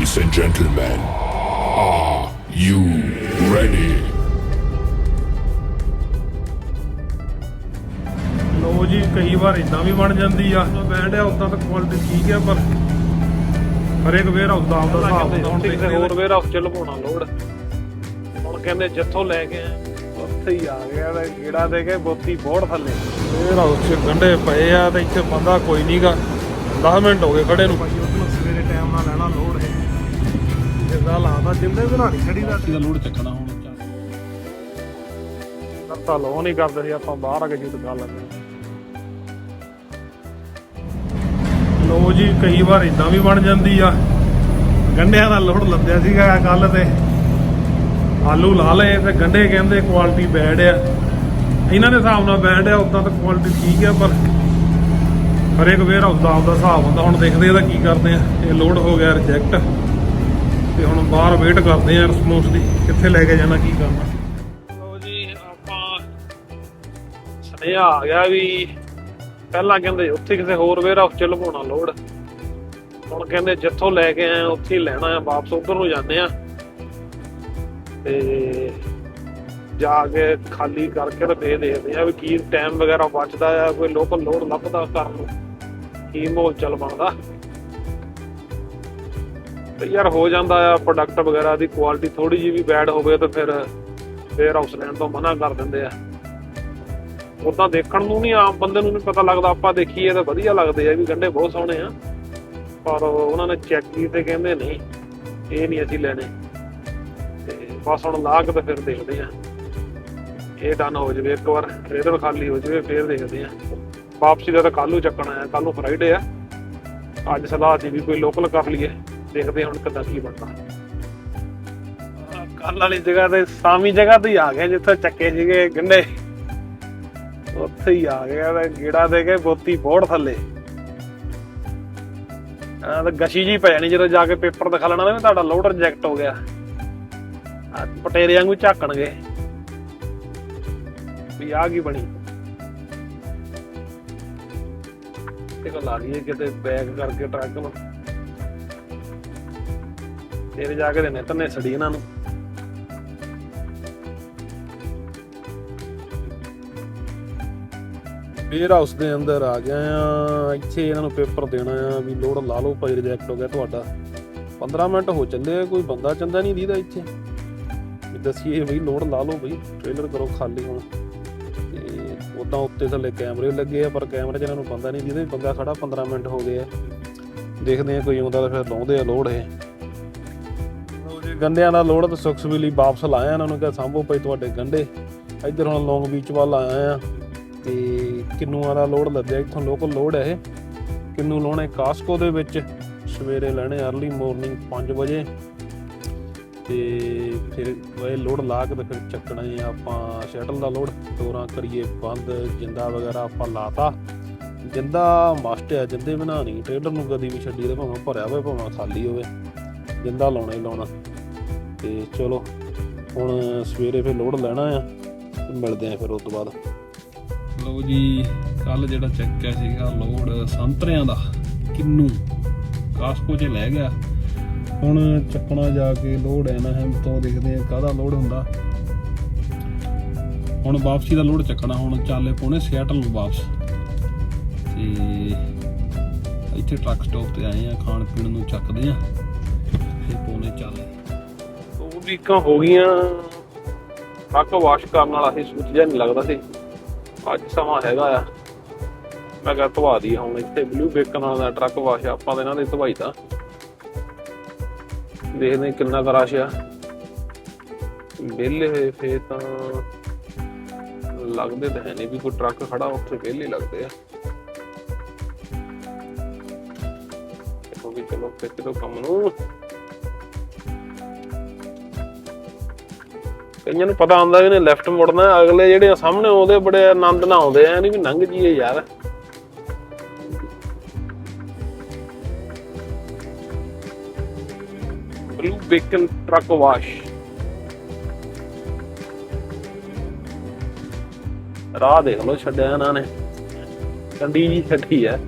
Ladies and gentlemen, are you ready? ਲੋ ਜੀ ਕਈ ਵਾਰ ਇਦਾਂ ਵੀ ਬਣ ਜਾਂਦੀ ਆ। ਬੈਂਡ ਆ ਉਦਾਂ ਤਾਂ ਕੁਆਲਿਟੀ ਠੀਕ ਆ ਪਰ ਹਰੇਕ ਵੇਅਰ ਹਾਊਸ ਦਾ ਆਪਦਾ ਹਿਸਾਬ ਹੁੰਦਾ ਹੁਣ ਕਿਸੇ ਹੋਰ ਵੇਅਰ ਹਾਊਸ ਚ ਲਵਾਉਣਾ ਲੋੜ। ਹੁਣ ਕਹਿੰਦੇ ਜਿੱਥੋਂ ਲੈ ਕੇ ਆਏ। ਉੱਥੇ ਹੀ ਆ ਗਿਆ ਤੇ ਗੇੜਾ ਦੇ ਕੇ ਬੋਤੀ ਬੋੜ ਥੱਲੇ। ਵੇਅਰ ਹਾਊਸ 'ਚ ਗੰਢੇ ਪਏ ਆ ਤੇ ਇੱਥੇ ਬੰਦਾ ਕੋਈ ਨਹੀਂਗਾ 10 ਮਿੰਟ ਹੋ ਗਏ ਖੜੇ ਨੂੰ। ਭਾਈ ਉਹਨੂੰ ਸਵੇਰੇ ਟਾਈਮ ਨਾਲ ਲੈਣਾ ਲੋੜ ਹੈ। ਜਿੱਦਾਂ ਲਾਦਾ ਜਿੰਦੇ ਬਣਾਣੀ ਛੜੀ ਦਾ। ਦਾ ਲੋਡ ਚੱਕਣਾ ਹੁਣ? ਤਾਂ ਲੋ ਨਹੀਂ ਕਰਦੇ ਸੀ ਆਪਾਂ ਬਾਹਰ ਆ ਕੇ ਜੁੱਟ ਕਰ ਲੈਂਦੇ। ਲੋ ਜੀ ਕਈ ਵਾਰ ਇਦਾਂ ਵੀ ਬਣ ਜਾਂਦੀ ਆ। ਗੰਢਿਆਂ ਦਾ ਲੋਡ ਲੱਦਿਆ ਸੀਗਾ ਕੱਲ ਤੇ। ਆਲੂ ਲਾ ਲਏ ਤੇ ਗੰਢੇ ਕਹਿੰਦੇ ਕੁਆਲਿਟੀ ਬੈਡ ਆ। ਇਹਨਾਂ ਦੇ ਹਿਸਾਬ ਨਾਲ ਬੈਡ ਆ ਉਦਾਂ ਤਾਂ ਕੁਆਲਿਟੀ ਠੀਕ ਆ ਪਰ ਹਰੇਕ ਵੇਅਰ ਹਾਊਸ ਦਾ ਆਪਦਾ ਹਿਸਾਬ ਹੁੰਦਾ। ਹੁਣ ਦੇਖਦੇ ਇਹਦਾ ਕੀ ਕਰਦੇ ਆ। ਇਹ ਲੋਡ ਹੋ ਗਿਆ ਰਿਜੈਕਟ ਤੇ ਹੁਣ ਬਾਹਰ ਵੇਟ ਕਰਦੇ ਆ ਰਿਸਪੌਂਸ ਦੀ, ਕਿੱਥੇ ਲੈ ਕੇ ਜਾਣਾ, ਕੀ ਕਰਨਾ। ਲੋ ਜੀ, ਆਪਾਂ ਸੁਨੇਹਾ ਆ ਗਿਆ ਵੀ ਪਹਿਲਾਂ ਕਹਿੰਦੇ ਉੱਥੇ ਕਿਸੇ ਹੋਰ ਵੇਅਰ ਹਾਊਸ ਚ ਲਵਾਉਣਾ ਲੋਡ ਹੁਣ ਕਹਿੰਦੇ ਜਿੱਥੋਂ ਲੈ ਕੇ ਆਏ ਉੱਥੇ ਹੀ ਲੈਣਾ ਆ, ਵਾਪਸ ਉਧਰ ਨੂੰ ਜਾਂਦੇ ਆ। ਤੇ ਜਾ ਕੇ ਖਾਲੀ ਕਰਕੇ ਤੇ ਫੇਰ ਦੇਖਦੇ ਆ ਵੀ ਕੀ ਟਾਈਮ ਵਗੈਰਾ ਬਚਦਾ ਆ, ਕੋਈ ਲੋਕਲ ਲੋਡ ਲੱਭਦਾ ਕਰਨ ਨੂੰ। ਕੀ ਮੋਲ ਚੱਲ ਬਣਦਾ। ਤੇ ਯਾਰ ਹੋ ਜਾਂਦਾ ਆ ਪ੍ਰੋਡਕਟ ਵਗੈਰਾ ਦੀ ਕੁਆਲਿਟੀ ਥੋੜੀ ਜਿਹੀ ਵੀ ਬੈਡ ਹੋਵੇ ਤਾਂ ਫਿਰ ਵੇਅਰ ਹਾਊਸ ਲੈਣ ਤੋਂ ਮਨਾ ਕਰ ਦਿੰਦੇ ਆ। ਉਦਾਂ ਦੇਖਣ ਨੂੰ ਨਹੀਂ, ਆਮ ਬੰਦੇ ਨੂੰ ਨਹੀਂ ਪਤਾ ਲੱਗਦਾ, ਆਪਾਂ ਦੇਖੀਏ ਤਾਂ ਵਧੀਆ ਲੱਗਦੇ ਆ ਵੀ ਗੰਡੇ ਬਹੁਤ ਸੋਹਣੇ ਆ। ਪਰ ਉਹਨਾਂ ਨੇ ਚੈੱਕ ਕੀਤੇ, ਕਹਿੰਦੇ ਨਹੀਂ, ਇਹ ਨਹੀਂ ਅਸੀਂ ਲੈਣੇ। ਤੇ ਬਸ ਹੁਣ ਲਾ ਕੇ ਤਾਂ ਫਿਰ ਦੇਖਦੇ ਆ। ਇਹ ਡਨ ਹੋ ਜਵੇ, ਇੱਕ ਵਾਰ ਟ੍ਰੇਲਰ ਖਾਲੀ ਹੋ ਜਵੇ, ਫਿਰ ਦੇਖਦੇ ਆ। ਵਾਪਸੀ ਦਾ ਤਾਂ ਕੱਲ ਨੂੰ ਚੱਕਣਾ ਆ ਕੱਲ ਨੂੰ ਫਰਾਈਡੇ ਆ। ਅੱਜ ਸਲਾਹ ਸੀ ਵੀ ਕੋਈ ਲੋਕਲ ਕਰ ਲਈਏ। ਦੇਖਦੇ ਹੁਣ ਕਿੱਦਾਂ ਕੀ ਬਣਦਾ। ਕੱਲ ਵਾਲੀ ਜਗ੍ਹਾ ਤੇ ਸਾਮੀ ਜਗ੍ਹਾ ਤੇ ਆ ਗਏ ਜਿੱਥੇ ਚੱਕੇ ਸੀਗੇ ਗੰਡੇ ਉੱਥੇ ਹੀ ਆ ਗਿਆ ਤੇ ਗੇੜਾ ਦੇ ਕੇ ਬੋਤੀ ਬੋੜ ਥੱਲੇ। ਆ ਤਾਂ ਗਸ਼ੀ ਜੀ ਪੈ ਜਾਣੀ ਜਦੋਂ ਜਾ ਕੇ ਪੇਪਰ ਦਿਖਾ ਲੈਣਾ ਨਾ ਤੁਹਾਡਾ ਲੋਡ ਰਿਜੈਕਟ ਹੋ ਗਿਆ। ਆ ਪਟੇਰੇ ਵਾਂਗੂ ਝਾਕਣਗੇ। ਵੀ ਆ ਕੀ ਬਣੀ। ਤੇ ਕੋ ਲਾ ਲਈਏ ਕਿਤੇ ਬੈਗ ਕਰਕੇ ਟਰੱਕ ਨੂੰ। ਫਿਰ ਜਾ ਕੇ ਦੇਣੇ ਤੰਨੇ ਸੜੀ ਇਹਨਾਂ ਨੂੰ। ਵੇਅਰ ਹਾਊਸ ਦੇ ਅੰਦਰ ਆ ਗਿਆ ਆ, ਇੱਥੇ ਇਹਨਾਂ ਨੂੰ ਪੇਪਰ ਦੇਣਾ ਆ ਵੀ ਲੋਡ ਲਾ ਲਓ ਭਾਈ ਰਿਜੈਕਟ ਹੋ ਗਿਆ ਤੁਹਾਡਾ। 15 ਮਿੰਟ ਹੋ ਚੱਲੇ ਆ, ਕੋਈ ਬੰਦਾ ਚੰਦਾ ਨਹੀਂ ਦੀਦਾ ਇੱਥੇ। ਵੀ ਦੱਸੀਏ ਬਈ ਲੋਡ ਲਾ ਲਓ ਬਈ ਟ੍ਰੇਲਰ ਕਰੋ ਖਾਲੀ ਹੁਣ। ਤੇ ਉਦਾਂ ਉੱਤੇ ਥੱਲੇ ਕੈਮਰੇ ਲੱਗੇ ਆ, ਪਰ ਕੈਮਰੇ 'ਚ ਇਹਨਾਂ ਨੂੰ ਬੰਦਾ ਨਹੀਂ ਦੀਦਾ ਬੰਦਾ ਖੜਾ 15 ਮਿੰਟ ਹੋ ਗਏ ਆ। ਦੇਖਦੇ ਆ ਕੋਈ ਆਉਂਦਾ ਤਾਂ ਫਿਰ ਲਾਉਂਦੇ ਆ ਲੋਡ ਇਹ। ਗੰਡਿਆਂ ਦਾ ਲੋਡ ਤਾਂ ਸੁਖਸਵੀਲੀ ਵਾਪਸ ਲਾਇਆ ਇਹਨਾਂ ਨੂੰ, ਕਿਹਾ ਸਾਂਭੋ ਭਾਈ ਤੁਹਾਡੇ ਗੰਡੇ। ਇੱਧਰ ਹੁਣ ਲੌਂਗ ਬੀਚ ਵੱਲ ਆਇਆ ਆ ਤੇ ਕਿੰਨੂਆਂ ਦਾ ਲੋੜ ਲੱਦਿਆ ਇੱਥੋਂ ਲੋਕਲ ਲੋੜ ਹੈ ਇਹ। ਕਿੰਨੂ ਲਾਉਣੇ ਕਾਸਕੋ ਦੇ ਵਿੱਚ, ਸਵੇਰੇ ਲੈਣੇ अर्ਲੀ ਮਾਰਨਿੰਗ 5 ਵਜੇ। ਤੇ ਫਿਰ ਇਹ ਲੋਡ ਲਾ ਕੇ ਤੇ ਫਿਰ ਚੱਕਣਾ ਹੈ ਆਪਾਂ ਸ਼ਟਲ ਦਾ ਲੋਡ ਡੋਰਾਂ ਕਰੀਏ ਬੰਦ, ਜਿੰਦਾ ਵਗੈਰਾ ਆਪਾਂ ਲਾਤਾ। ਜਿੰਦਾ ਮਸਟ ਹੈ ਜਿੰਦੇ ਬਣਾ ਨਹੀਂ ਟ੍ਰੇਡਰ ਨੂੰ ਕਦੀ ਵੀ ਛੱਡੀ ਤੇ ਭਾਵੇਂ ਭਰਿਆ ਹੋਵੇ, ਭਾਵੇਂ ਖਾਲੀ ਹੋਵੇ। ਜਿੰਦਾ ਲਾਉਣਾ ਹੀ ਲਾਉਣਾ। ਤੇ ਚਲੋ, ਹੁਣ ਸਵੇਰੇ ਫਿਰ ਲੋਡ ਲੈਣਾ ਆ, ਤੇ ਮਿਲਦੇ ਆ ਫਿਰ ਉਸ ਤੋਂ ਬਾਅਦ। ਲਓ ਜੀ ਕੱਲ ਜਿਹੜਾ ਚੱਕਿਆ ਸੀਗਾ ਲੋਡ ਸੰਤਰਿਆਂ ਦਾ, ਕਿੰਨੂ, ਕਾਸਕੋ 'ਚ ਲੈ ਗਿਆ। ਹੁਣ ਚੱਕਣਾ ਜਾ ਕੇ ਲੋਡ ਐਨਾਹੈਮ ਤੋਂ ਦੇਖਦੇ ਆ ਕਾਹਦਾ ਲੋਡ ਹੁੰਦਾ। ਹੁਣ ਵਾਪਸੀ ਦਾ ਲੋਡ ਚੱਕਣਾ, ਹੁਣ ਚਾਲੇ ਪੋਣੇ ਸਿਆਟਲ ਨੂੰ ਵਾਪਸ। ਤੇ ਇੱਥੇ ਟਰੱਕ ਸਟਾਪ ਤੇ ਆਏ ਆ, ਖਾਣ ਪੀਣ ਨੂੰ ਚੱਕਦੇ ਆ, ਤੇ ਪੋਣੇ ਚਾਲੇ। ਉਹ ਵੀਕਾਂ ਹੋ ਗਈਆਂ। ਟਰੱਕ ਵਾਸ਼ ਕਰਨ ਵਾਲਾ ਸੀ, ਸੂਚ ਜਿਹਾ ਨਹੀਂ ਲੱਗਦਾ ਸੀ। ਅੱਜ ਸਮਾਂ ਹੈਗਾ ਆ। ਮੈਂ ਕਿਹਾ ਧਵਾ ਦੀ ਹੁਣ ਇੱਥੇ ਬਲੂ ਬੇਕਨ ਵਾਲਾ ਦਾ ਟਰੱਕ ਵਾਸ਼ ਆਪਾਂ ਤਾਂ ਇਹਨਾਂ ਦੇ ਧਵਾਈ ਦਾ ਦੇਖਦੇ ਕਿੰਨਾ ਕੁ ਰਸ਼ ਆ। ਵਿਹਲੇ ਹੋਏ ਫੇਰ ਤਾਂ ਲੱਗਦੇ ਤਾਂ ਹੈ ਨਹੀਂ ਵੀ ਕੋਈ ਟਰੱਕ ਖੜਾ ਉੱਥੇ ਵਿਹਲੇ ਲੱਗਦੇ ਆ। ਦੇਖੋ ਚਲੋ ਖਿੱਚ ਦੋ ਕੰਮ ਨੂੰ ਕਈਆਂ ਨੂੰ ਪਤਾ ਹੁੰਦਾ ਵੀ ਨੇ ਲੈਫਟ ਮੁੜਨਾ ਅਗਲੇ ਜਿਹੜੇ ਆ ਸਾਹਮਣੇ ਆਉਂਦੇ ਬੜੇ ਆਨੰਦ ਨਾਲ ਆਉਂਦੇ ਆ ਨਹੀਂ ਵੀ ਲੰਘ ਜੀਏ ਯਾਰ। ਬਲੂ ਬੇਕਨ ਟਰੱਕ ਵਾਸ਼ ਰਾਹ ਦੇਖ ਲਓ, ਛੱਡਿਆ ਇਹਨਾਂ ਨੇ। ਕੰਡੀ ਜੀ ਛੱਡੀ ਹੈ।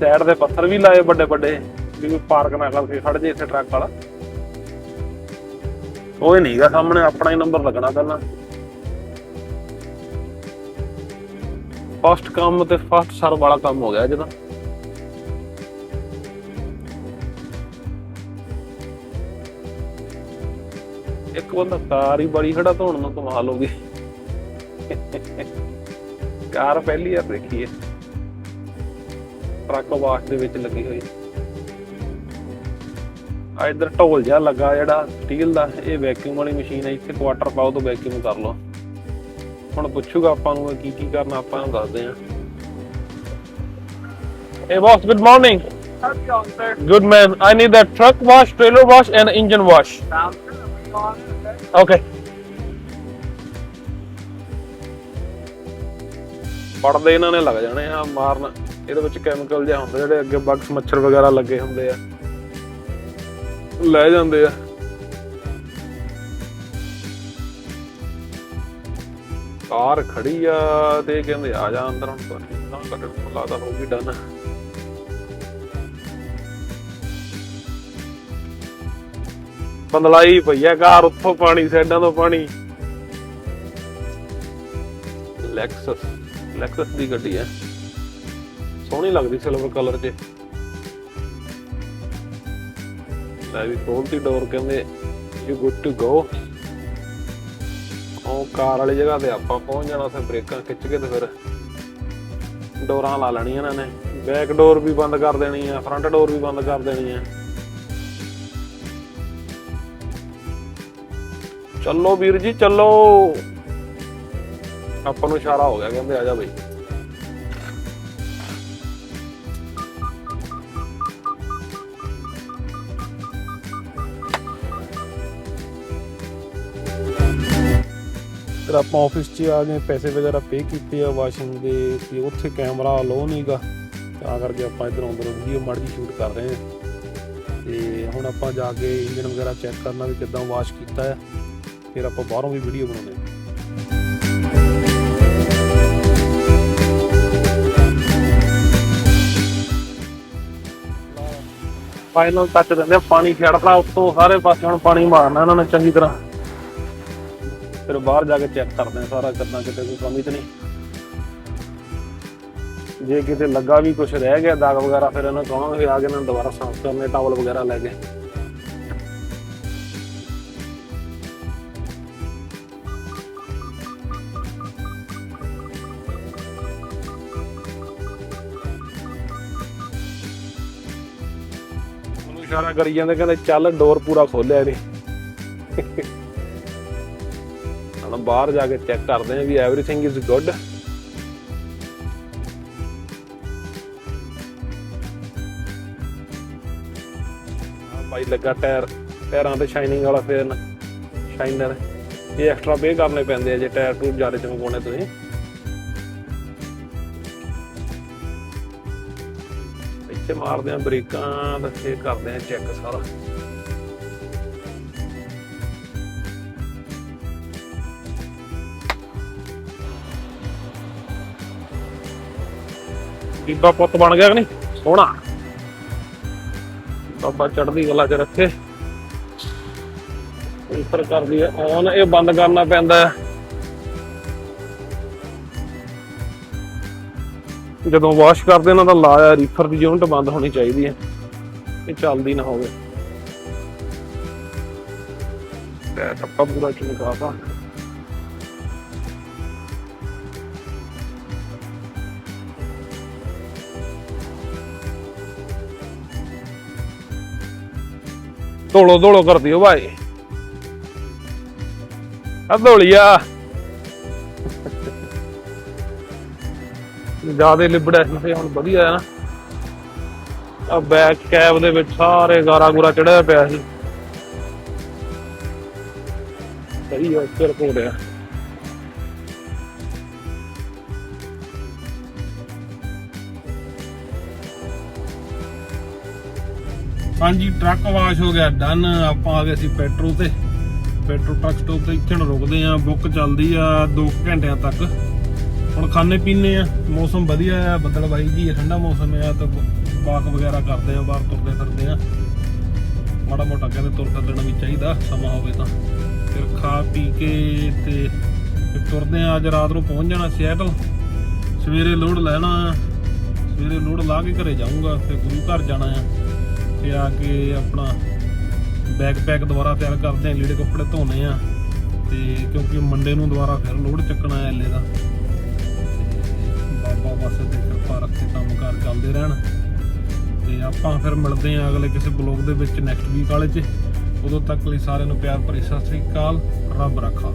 ਸਾਈਡ ਦੇ ਪੱਥਰ ਵੀ ਲਾਏ ਵੱਡੇ ਵੱਡੇ ਵੀ ਕੋਈ ਪਾਰਕ ਨਾ ਕਰਕੇ ਖੜ ਜੇ ਇੱਥੇ ਟਰੱਕ ਵਾਲਾ। ਉਹ ਹੀ ਨਹੀਂਗਾ ਸਾਹਮਣੇ, ਆਪਣਾ ਹੀ ਨੰਬਰ ਲੱਗਣਾ ਪਹਿਲਾਂ। ਫਸਟ ਕੰਮ ਤੇ ਫਸਟ ਸਰ ਵਾਲਾ ਕੰਮ ਹੋ ਗਿਆ ਜਦੋਂ ਇੱਕ ਬੰਦਾ ਕਾਰ ਹੀ ਬੜੀ ਖੜਾ ਧੋਣ ਨੂੰ ਕਮਾਲ ਹੋ ਗਈ। ਕਾਰ ਪਹਿਲੀ ਵਾਰ ਦੇਖੀ ਹੈ ਟਰੱਕ ਵਾਸ਼ ਦੇ ਵਿੱਚ ਲੱਗੀ ਹੋਈ। ਆ ਇਧਰ ਢੋਲ ਜਿਹਾ ਲੱਗਾ ਜਿਹੜਾ ਸਟੀਲ ਦਾ ਇਹ ਵੈਕਿਊਮ ਵਾਲੀ ਮਸ਼ੀਨ ਹੈ ਇੱਥੇ ਕੁਆਟਰ ਪਾਓ ਤੋਂ ਵੈਕਿਊਮ ਕਰ ਲਓ ਹੁਣ ਪੁੱਛੂਗਾ ਆਪਾਂ ਨੂੰ ਕੀ ਕੀ ਕਰਨਾ ਆਪਾਂ ਨੂੰ ਦੱਸਦੇ ਹਾਂ Hey boss, good morning. How's it going, sir? Good man. I need that truck wash, trailer wash, and engine wash. Sounds good. We go on it, okay? Okay. ਪੜਦੇ ਇਹਨਾਂ ਨੇ ਲੱਗ ਜਾਣੇ ਆ ਮਾਰਨ ਇਹਦੇ ਵਿੱਚ ਕੈਮੀਕਲ ਜਿਹਾ ਹੁੰਦਾ ਜਿਹੜੇ ਅੱਗੇ ਬਗਸ ਮੱਛਰ ਵਗੈਰਾ ਲੱਗੇ ਹੁੰਦੇ ਆ ਲੈ ਜਾਂਦੇ ਆ। ਕਾਰ ਖੜੀ ਆ ਤੇ ਕਹਿੰਦੇ ਆ ਜਾ ਅੰਦਰ ਹੁਣ ਤਾਂ ਕੱਢਣ ਨੂੰ ਲੱਗਦਾ ਹੋ ਡਨ ਬੰਦਲਾਈ ਪਈ ਆ ਕਾਰ ਉੱਥੋਂ ਪਾਣੀ, ਸਾਈਡਾਂ ਤੋਂ ਪਾਣੀ। ਲੈਕਸਸ ਲੈਕਸਸ ਦੀ ਗੱਡੀ ਹੈ ਸੋਹਣੀ ਲੱਗਦੀ ਸਿਲਵਰ ਕਲਰ 'ਚ ਲੈ ਵੀ ਖੋਲਤੀ ਡੋਰ ਕਹਿੰਦੇ ਯੂ ਗੁੱਡ ਟੂ ਗੋ ਉਹ ਕਾਰ ਵਾਲੀ ਜਗ੍ਹਾ ਤੇ ਆਪਾਂ ਪਹੁੰਚ ਜਾਣਾ ਫਿਰ ਬ੍ਰੇਕਾਂ ਖਿੱਚ ਕੇ ਤੇ ਫਿਰ ਡੋਰਾਂ ਲਾ ਲੈਣੀਆਂ ਇਹਨਾਂ ਨੇ। ਬੈਕ ਡੋਰ ਵੀ ਬੰਦ ਕਰ ਦੇਣੀ ਆ ਫਰੰਟ ਡੋਰ ਵੀ ਬੰਦ ਕਰ ਦੇਣੀ ਆ। ਚੱਲੋ ਵੀਰ ਜੀ, ਚੱਲੋ। ਆਪਾਂ ਨੂੰ ਇਸ਼ਾਰਾ ਹੋ ਗਿਆ ਕਹਿੰਦੇ, ਆ ਜਾ ਬਈ। ਫਿਰ ਆਪਾਂ ਆਫਿਸ 'ਚ ਆ ਗਏ, ਪੈਸੇ ਵਗੈਰਾ ਪੇ ਕੀਤੇ ਆ ਵਾਸ਼ਿੰਗ ਦੇ, ਤੇ ਉੱਥੇ ਕੈਮਰਾ ਲੋ ਨਹੀਂਗਾ ਤਾਂ ਕਰਕੇ ਆਪਾਂ ਇਧਰ ਅੰਦਰ ਵੀਡੀਓ ਮਾੜੀ ਜਿਹੀ ਸ਼ੂਟ ਕਰ ਰਹੇ ਹਾਂ। ਤੇ ਹੁਣ ਆਪਾਂ ਜਾ ਕੇ ਇੰਜਨ ਵਗੈਰਾ ਚੈੱਕ ਕਰਨਾ ਵੀ ਕਿੱਦਾਂ ਵਾਸ਼ ਕੀਤਾ ਹੈ, ਫਿਰ ਆਪਾਂ ਬਾਹਰੋਂ ਵੀ ਵੀਡੀਓ ਬਣਾਉਂਦੇ ਆ ਫਾਈਨਲ ਟੱਚ ਦਿੰਦੇ ਪਾਣੀ ਛੱਡਦਾ ਉੱਤੋਂ, ਸਾਰੇ ਪਾਸੇ ਹੁਣ ਪਾਣੀ ਮਾਰਨਾ ਇਹਨਾਂ ਨੇ ਚੰਗੀ ਤਰ੍ਹਾਂ। ਫਿਰ ਬਾਹਰ ਜਾ ਕੇ ਚੈੱਕ ਕਰਦੇ ਆ ਸਾਰਾ ਕਿੱਦਾਂ ਕਿਤੇ ਕੋਈ ਕਮੀ ਤਾਂ ਨਹੀਂ। ਜੇ ਕਿਤੇ ਲੱਗਾ ਵੀ ਕੁਝ ਰਹਿ ਗਿਆ ਦਾਗ ਵਗੈਰਾ, ਫਿਰ ਇਹਨਾਂ ਕਹਾਂਗੇ ਆ ਕੇ ਇਹਨਾਂ ਦੁਬਾਰਾ ਸਾਫ਼ ਕਰਨੇ ਟਾਵਲ ਵਗੈਰਾ ਲੈ ਕੇ। ਇਸ਼ਾਰਾ ਕਰੀ ਜਾਂਦੇ, ਕਹਿੰਦੇ ਚੱਲ ਡੋਰ ਪੂਰਾ ਖੋਲਿਆ ਇਹਨੇ ਹੁਣ ਬਾਹਰ ਜਾ ਕੇ ਚੈੱਕ ਕਰਦੇ ਆ ਵੀ ਐਵਰੀਥਿੰਗ ਇਜ਼ ਗੁੱਡ ਬਾਈ ਲੱਗਾ ਟਾਇਰ, ਟਾਇਰਾਂ ਤੇ ਸ਼ਾਈਨਿੰਗ ਵਾਲਾ ਫੇਰ ਸ਼ਾਈਨਰ ਇਹ ਐਕਸਟਰਾ ਪੇ ਕਰਨੇ ਪੈਂਦੇ ਆ ਜੇ ਟਾਇਰ ਟੂਰ ਜ਼ਿਆਦਾ ਚਮਕਾਉਣੇ ਤੁਸੀਂ। ਇੱਥੇ ਮਾਰਦੇ ਆ ਬ੍ਰੇਕਾਂ ਤੇ ਫੇਰ ਕਰਦੇ ਆ ਚੈੱਕ ਸਾਰਾ। ਬੀਬਾ ਪੁੱਤ ਬਣ ਗਿਆ ਕਿ ਨਹੀਂ? ਸੋਹਣਾ। ਬਾਬਾ ਚੜ੍ਹਦੀ ਕਲਾ ਚ ਰੱਖੇ। ਉੱਪਰ ਕਰਦੀ ਹੈ ਔਨ ਇਹ ਬੰਦ ਕਰਨਾ ਪੈਂਦਾ ਜਦੋਂ ਵਾਸ਼ ਕਰਦੇ ਇਹਨਾਂ ਦਾ ਲਾਇਆ ਰੀਫਰ ਦੀ ਯੂਨਿਟ ਬੰਦ ਹੋਣੀ ਚਾਹੀਦੀ ਹੈ। ਇਹ ਚੱਲਦੀ ਨਾ ਹੋਵੇ। ਤੇ ਟੱਪਾ ਪੂਰਾ ਚਮਕਾਤਾ ਧੋਲੋ ਧੋਲੋ ਕਰਦੀ ਹੋ ਭਾਈ। ਆ ਧੋਲੀਆ। ਲਿਬੜਿਆ ਸੀ ਹੁਣ ਵਧੀਆ ਹੈ ਨਾ। ਆ ਬੈਕ ਕੈਬ ਦੇ ਵਿੱਚ ਸਾਰੇ ਗਾਰਾ ਗੂਰਾ ਚੜਿਆ ਪਿਆ ਸੀ। ਸਹੀ ਹੈ ਸਿਰ ਕੋੜਿਆ ਹਾਂਜੀ ਟਰੱਕ ਵਾਸ਼ ਹੋ ਗਿਆ ਡਨ ਆਪਾਂ ਆ ਗਏ ਸੀ ਪੈਟਰੋ ਤੇ। ਪੈਟਰੋ ਟਰੱਕ ਸਟਾਪ ਤੇ ਇੱਥੇ ਨੂੰ ਰੁਕਦੇ ਆ ਬੁੱਕ ਚੱਲਦੀ ਆ 2 ਘੰਟਿਆਂ ਤੱਕ। ਹੁਣ ਖਾਣੇ ਪੀਣੇ ਆ ਮੌਸਮ ਵਧੀਆ ਆ ਬੱਦਲਬਾਈ ਜੀ ਆ, ਠੰਡਾ ਮੌਸਮ ਆ ਤਾਂ ਵਾਕ ਵਗੈਰਾ ਕਰਦੇ ਆ ਬਾਹਰ ਤੁਰਦੇ ਫਿਰਦੇ ਆ। ਮਾੜਾ ਮੋਟਾ ਕਹਿੰਦੇ ਤੁਰ ਫਿਰ ਲੈਣਾ ਵੀ ਚਾਹੀਦਾ ਸਮਾਂ ਹੋਵੇ ਤਾਂ। ਫਿਰ ਖਾ ਪੀ ਕੇ ਤੇ ਤੁਰਦੇ ਆ ਅੱਜ ਰਾਤ ਨੂੰ ਪਹੁੰਚ ਜਾਣਾ ਸਿਐਟਲ ਸਵੇਰੇ ਲੋਡ ਲੈਣਾ। ਆ ਸਵੇਰੇ ਲੋਡ ਲਾ ਕੇ ਘਰੇ ਜਾਊਂਗਾ ਫਿਰ ਗੁਰੂ ਘਰ ਜਾਣਾ ਆ। ਤੇ ਆ ਕੇ ਆਪਣਾ ਬੈਗ ਪੈਕ ਦੁਬਾਰਾ ਤਿਆਰ ਕਰਦੇ ਆ, ਲੀੜੇ ਕੱਪੜੇ ਧੋਣੇ ਆ। ਤੇ ਕਿਉਂਕਿ ਮੰਡੇ ਨੂੰ ਦੁਬਾਰਾ ਫਿਰ ਲੋਡ ਚੱਕਣਾ ਹੈ ਐਲੇ ਦਾ। ਤੇ ਬਾਬਾ ਪਾਸੇ ਤੇ ਕਿਰਪਾ ਰੱਖੇ ਕੰਮ ਕਾਰ ਚੱਲਦੇ ਰਹਿਣ। ਤੇ ਆਪਾਂ ਫਿਰ ਮਿਲਦੇ ਆ ਅਗਲੇ ਕਿਸੇ ਬਲੌਗ ਦੇ ਵਿੱਚ ਨੈਕਸਟ ਵੀਕ ਵਾਲੇ 'ਚ। ਉਦੋਂ ਤੱਕ ਲਈ ਸਾਰਿਆਂ ਨੂੰ ਪਿਆਰ ਭਰੀ ਸਤਿ ਸ੍ਰੀ ਅਕਾਲ, ਰੱਬ ਰੱਖਾ।